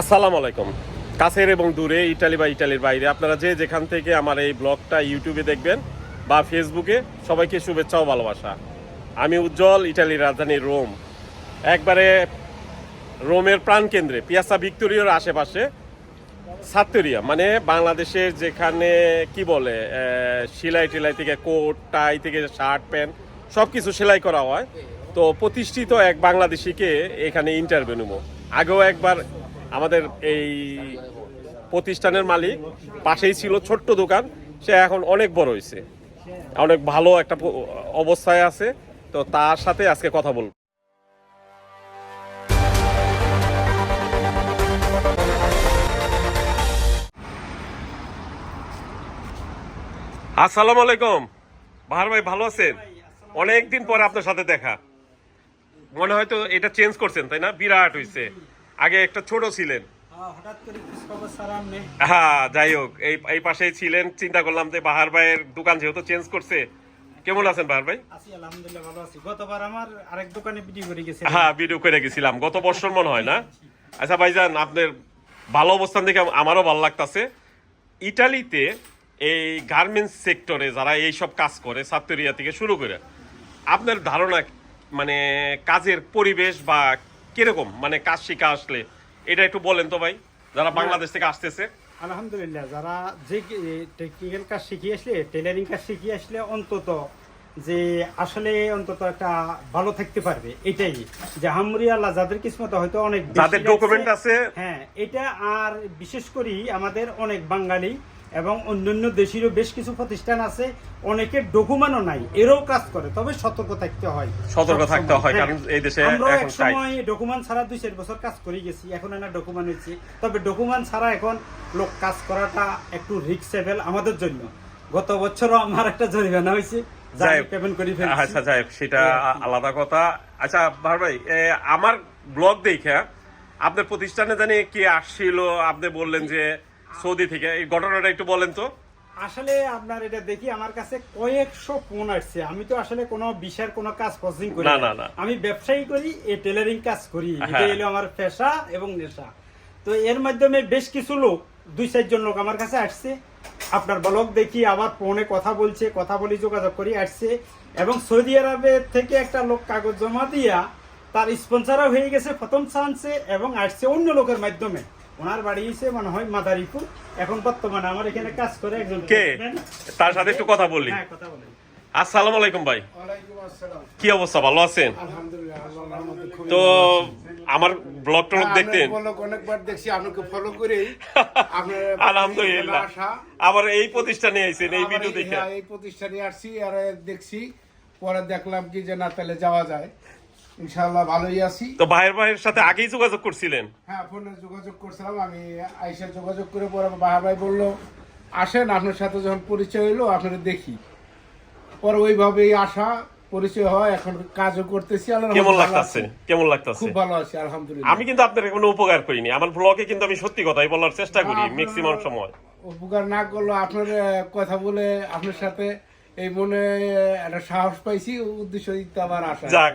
আসসালামু আলাইকুম। কাছের এবং দূরে, ইটালি বা ইটালির বাইরে। আপনারা যে যেখান থেকে আমার এই ব্লগটা ইউটিউবে দেখবেন বা ফেসবুকে, সবাইকে শুভেচ্ছা ও ভালোবাসা। আমি উজ্জ্বল, ইটালির রাজধানী রোম। একবারে রোমের প্রাণকেন্দ্রে, পিয়াসা ভিক্টোরিয়ার আশেপাশে, সাত্তরিয়া মানে বাংলাদেশের যেখানে, কি বলে সেলাই টেলাই থেকে কোট, টাই থেকে শার্ট, প্যান্ট সব কিছু সেলাই করা হয়। তো প্রতিষ্ঠিত এক বাংলাদেশিকে এখানে ইন্টারভিউ নেব। আগেও একবার আমাদের এই প্রতিষ্ঠানের মালিক, পাশেই ছিল ছোট্ট দোকান, সে এখন অনেক বড় হয়েছে অনেক ভালো একটা অবস্থায় আছে, তো তার সাথে আজকে কথা বলব। আসসালামু আলাইকুম। বাহার ভাই, ভালো আছেন? অনেক দিন পরে আপনার সাথে দেখা। মনে হয়তো এটা চেঞ্জ করছেন, তাই না? বিরাট হইছে। আগে একটা ছোট ছিলেন। হ্যাঁ, হ্যাঁ যাই হোক এই এই পাশেই ছিলেন চিন্তা করলাম যে বাহার ভাইয়ের দোকান যেহেতু চেঞ্জ করছে কেমন আছেন বাহার ভাই? আছি আলহামদুলিল্লাহ ভালো আছি। গতবার আমার আরেক দোকানে ভিডিও করে গেছে হ্যাঁ ভিডিও করে গেছিলাম। গত বছর মনে হয় না? আচ্ছা ভাইজান আপনার ভালো অবস্থান দেখে আমারও ভালো লাগতাছে। ইটালিতে এই গার্মেন্টস সেক্টরে যারা এই সব কাজ করে সাত্তরিয়া থেকে শুরু করে আপনার ধারণা মানে কাজের পরিবেশ বা কীরকম? মানে কাজ শিখা আসলে। এটা একটু বলেন তো ভাই যারা বাংলাদেশ থেকে আসতেছে। আলহামদুলিল্লাহ যারা যে টেকনিক্যাল কাজ শিখিয়ে আসলে টেলারিং কাজ শিখিয়ে আসলে অন্তত যে আসলে অন্তত একটা ভালো থাকতে পারবে এটাই। যে হামরি আল্লাহ যাদের কিসমত হয়তো অনেক যাদের document আছে, হ্যাঁ এটা আর বিশেষ করি আমাদের অনেক বাঙালি এবং অন্যান্য দেশেরও বেশ কিছু প্রতিষ্ঠান আছে অনেকের ডকুমেন্টও নাই এরও কাজ করে তবে সতর্ক থাকতে হয় সতর্ক থাকতে হয়, হ্যাঁ। কারণ এই দেশে এখন এক সময় ডকুমেন্ট ছাড়া দুই চার বছর কাজ করে গেছি এখন না ডকুমেন্ট হয়েছে তবে ডকুমেন্ট ছাড়া এখন লোক কাজ করাটা একটু রিক্সেবল আমাদের জন্য গত বছরও আমার একটা জরিমানা হয়েছে যাই হোক। পেমেন্ট করে ফেলছি আচ্ছা যাই সেটা কি। আলাদা কথা আচ্ছা ভার ভাই আমার ব্লগ দেখে আপনার প্রতিষ্ঠানে জানি কে আসছিল আপনি বললেন যে সৌদি থেকে। এই ঘটনাটা একটু বলেন তো। আসলে আপনার এটা দেখি আমার কাছে কয়েকশো ফোন আসছে। আমি তো আসলে কোনো বিষয়ের কোনো কাজ প্রসেসিং করি না, না। আমি ব্যবসায়ী করি এই টেলারিং কাজ করি। এটা হ্যাঁ। হলো আমার পেশা এবং নেশা। তো এর মাধ্যমে বেশ কিছু লোক দুই চারজন লোক আমার কাছে আসছে। আপনার ব্লগ দেখি আবার ফোনে কথা বলছে কথা বলি যোগাযোগ করি আসছে। এবং সৌদি আরবের থেকে একটা লোক কাগজ জমা দিয়া তার স্পন্সারও হয়ে গেছে প্রথম চান্সে এবং আসছে অন্য লোকের মাধ্যমে। ওনার বাড়ি এসে মনে হয় মাদারীপুর। এখন বর্তমানে আমার এখানে কাজ করে একজন কে? তার সাথে একটু কথা বলি। হ্যাঁ কথা বলেন। আসসালামু আলাইকুম ভাই। কি অবস্থা ভালো আছেন? আলহামদুলিল্লাহ, আল্লাহর রহমতে খুবই তো আমার ব্লগ টলগ হ্যাঁ, দেখতেন অনেকবার দেখছি আপনাকে ফলো করেই। আলহামদুলিল্লাহ। আবার এই প্রতিষ্ঠানে আইছেন এই ভিডিও দেখে। হ্যাঁ, এই প্রতিষ্ঠানে আসছি আর দেখছি পরে দেখলাম কি যে না তাহলে যাওয়া যায়। ইনশাআল্লাহ ভালোই আছি। তো ভাইয়ের ভাইয়ের সাথে আগেই যোগাযোগ করছিলেন? হ্যাঁ ফোনে যোগাযোগ করছিলাম আমি আইসা যোগাযোগ করে পরে বাহা ভাই বলল আসেন আপনার সাথে যখন পরিচয় হলো আপনারা দেখি। পরে ওইভাবেই আসা পরিচয় হয় এখন কাজও করতেছি কেমন লাগতাছে। কেমন লাগতাছে? খুব ভালো আছি আলহামদুলিল্লাহ। আমি কিন্তু আপনার কোনো উপকার করিনি আমার ব্লগে কিন্তু আমি সত্যি কথাই বলার চেষ্টা করি ম্যাক্সিমাম সময়। উপকার না করল আপনার কথা বলে আপনার সাথে এই মনে একটা সাহস পাইছি উদ্দেশ্য দিতে আবার আসা যাক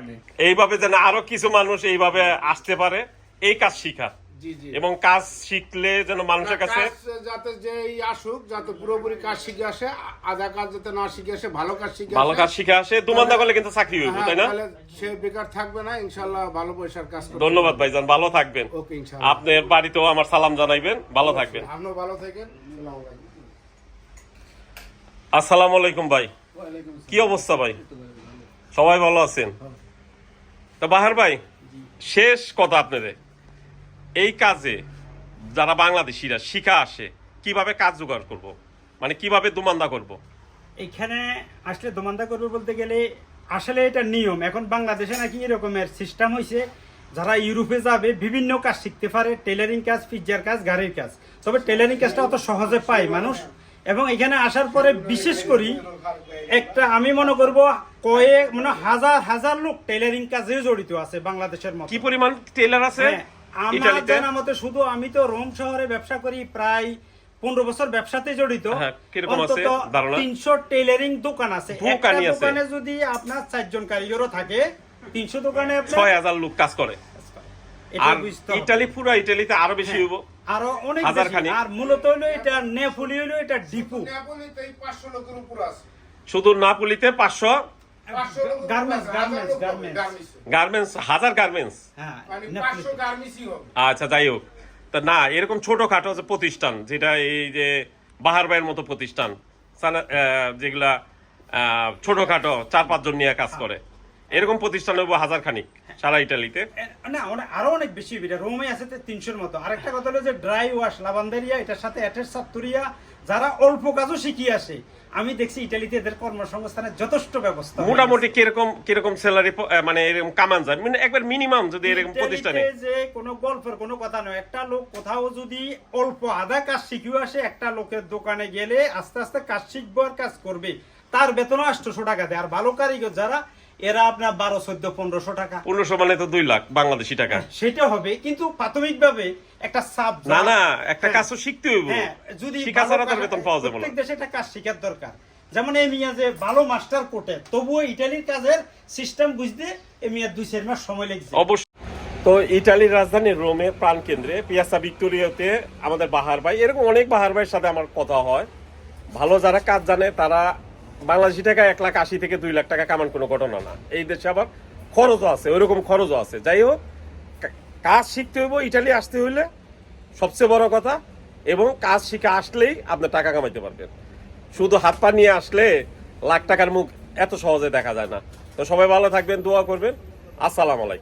এইভাবে যেন আরও কিছু মানুষ এইভাবে আসতে পারে এই কাজ শিখা জি জি। এবং কাজ শিখলে যেন মানুষের কাছে যাতে যে আসুক যাতে পুরোপুরি কাজ শিখে আসে আধা কাজ যাতে না শিখে আসে ভালো কাজ শিখে ভালো আসে। কাজ শিখে আসে দুমান্দা করলে কিন্তু চাকরি হইব হ্যাঁ, তাই না? তাহলে সে বেকার থাকবে না ইনশাল্লাহ ভালো পয়সার কাজ করবে। ধন্যবাদ ভাইজান ভালো থাকবেন। ওকে আপনার বাড়িতেও আমার সালাম জানাইবেন ভালো থাকবেন। আপনিও ভালো থাকেন আসসালামু আলাইকুম। আসসালামু আলাইকুম ভাই। কি অবস্থা ভাই? সবাই ভালো আছেন? তা বাহার ভাই শেষ কথা আপনাদের। এই কাজে যারা বাংলাদেশিরা শিখা আসে কীভাবে কাজ জোগাড় করব? মানে কীভাবে দুমান্দা করব? এখানে আসলে দোমান্দা করবে বলতে গেলে আসলে এটা নিয়ম। এখন বাংলাদেশে নাকি এরকমের সিস্টেম হয়েছে যারা ইউরোপে যাবে বিভিন্ন কাজ শিখতে পারে টেলারিং কাজ পিজ্জার কাজ গাড়ির কাজ। তবে টেলারিং কাজটা অত সহজে পায় মানুষ। এবং এখানে আসার পরে বিশেষ করি একটা আমি মনে করব কয়েক মানে হাজার হাজার লোক টেলারিং কাজে জড়িত আছে বাংলাদেশের মতো। কি পরিমাণ টেলার আছে হ্যাঁ, আমার জানা মতে শুধু আমি তো রোম শহরে ব্যবসা করি প্রায় পনেরো বছর ব্যবসাতে জড়িত। হ্যাঁ, অন্তত তিনশো টেলারিং দোকান আছে। একটা দোকানে যদি আপনার চারজন কারিগরও থাকে তিনশো দোকানে ছয় হাজার লোক কাজ করে। আর ইটালি পুরো ইটালিতে আরও বেশি হ্যাঁ, হইব। আরও অনেক বেশি। আর মূলত হলো এটা নেফুলি হলো এটা ডিপু। নেপোলিতে এই পাঁচশো লোকের উপর আছে। শুধু নাপুলিতে পাঁচশো? পাঁচশো লোকের উপর গার্মেন্টস হাজার গার্মেন্টস গার্মেন্টস। গার্মেন্টস। হাজার গার্মেন্টস? হ্যাঁ মানে নেপোলি। পাঁচশো গার্মেন্টসই হবে। আচ্ছা যাই হোক। তা না এরকম ছোটখাটো যে প্রতিষ্ঠান যেটা এই যে বাহার ভাইয়ের মতো প্রতিষ্ঠান যেগুলা আহ, ছোটখাটো চার পাঁচজন নিয়ে কাজ করে এরকম প্রতিষ্ঠান হাজার খানিক সারা ইটালিতে। না অনেক- আরও অনেক বেশি এটা রোমে আছে তিনশোর মতো। আরেকটা কথা হলো যে ড্রাই ওয়াশ লাভান্দারিয়া এটার সাথে অ্যাটের যারা অল্প কাজও শিখিয়ে আসে। আমি দেখছি ইটালিতে এদের কর্মসংস্থানের যথেষ্ট ব্যবস্থা মোটামুটি কীরকম কীরকম স্যালারি মানে এরকম কামান যায়? মানে একবার মিনিমাম যদি এরকম প্রতিষ্ঠানে। যে কোনো গল্পের কোনো কথা নয় একটা লোক কোথাও যদি অল্প আধা কাজ শিখিয়ে আসে একটা লোকের দোকানে গেলে আস্তে আস্তে কাজ শিখব আর কাজ করবে। তার বেতন আটশোশো টাকা দেয়। আর ভালো কারিগর যারা এরা আপনার বারো চোদ্দ পনেরোশো টাকা। পনেরোশো মানে তো দুই লাখ বাংলাদেশি টাকা। সেটা হবে কিন্তু প্রাথমিকভাবে একটা সাব না না একটা হ্যাঁ। কাজ তো শিখতে হইব। হ্যাঁ, যদি বেতন পাওয়া যাবে প্রত্যেক দেশে একটা কাজ শেখার দরকার। যেমন এই মিয়া যে ভালো মাস্টার কোটে তবুও ইটালির কাজের সিস্টেম বুঝতে এই মিয়া দুই চার মাস সময় লেগেছে। অবশ্যই তো ইটালির রাজধানী রোমে প্রাণ কেন্দ্রে পিয়াসা ভিক্টোরিয়াতে আমাদের বাহার ভাই এরকম অনেক বাহার ভাইয়ের সাথে আমার কথা হয়। ভালো যারা কাজ জানে তারা বাংলাদেশি টাকা এক লাখ আশি থেকে দুই লাখ টাকা কামান কোনো ঘটনা না। এই দেশে আবার খরচও আছে, ওইরকম খরচও আছে। যাই হোক কাজ শিখতে হইব, ইটালি আসতে হইলে সবচেয়ে বড় কথা, এবং কাজ শিখে আসলেই আপনি টাকা কামাইতে পারবেন। শুধু হাত পা নিয়ে আসলে লাখ টাকার মুখ এত সহজে দেখা যায় না। তো সবাই ভালো থাকবেন, দোয়া করবেন। আসসালাম আলাইকুম।